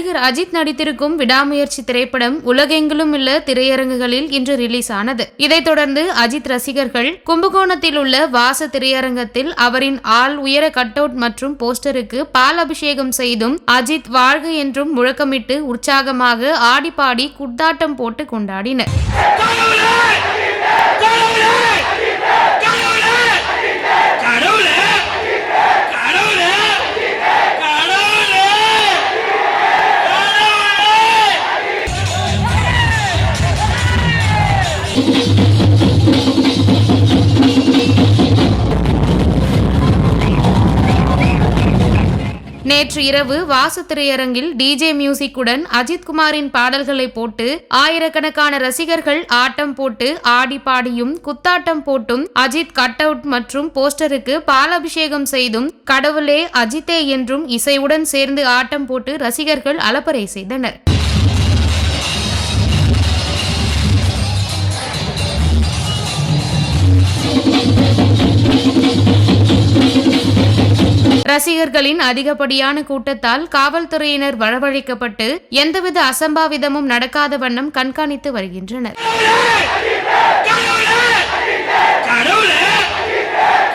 அஜித் நடித்திருக்கும் விடாமுயற்சி திரைப்படம் உலகெங்கிலும் உள்ள திரையரங்குகளில் இன்று ரிலீஸ் ஆனது இதைத் தொடர்ந்து அஜித் ரசிகர்கள் கும்பகோணத்தில் உள்ள வாச திரையரங்கத்தில் அவரின் ஆள் உயர கட்டவுட் மற்றும் போஸ்டருக்கு பால் அபிஷேகம் செய்தும் அஜித் வாழ்க என்றும் முழக்கமிட்டு உற்சாகமாக ஆடிப்பாடி குத்தாட்டம் போட்டு கொண்டாடினர். நேற்று இரவு வாசு திரையரங்கில் டிஜே மியூசிக்குடன் அஜித்குமாரின் பாடல்களை போட்டு ஆயிரக்கணக்கான ரசிகர்கள் ஆட்டம் போட்டு ஆடி பாடியும் குத்தாட்டம் போட்டும் அஜித் கட் அவுட் மற்றும் போஸ்டருக்கு பாலாபிஷேகம் செய்தும் கடவுளே அஜித்தே என்றும் இசையுடன் சேர்ந்து ஆட்டம் போட்டு ரசிகர்கள் அலப்பறை செய்தனர். ரசிகர்களின் அதிகப்படியான கூட்டத்தால் காவல்துறையினர் வரவழைக்கப்பட்டு எந்தவித அசம்பாவிதமும் நடக்காத வண்ணம் கண்காணித்து வருகின்றனர்.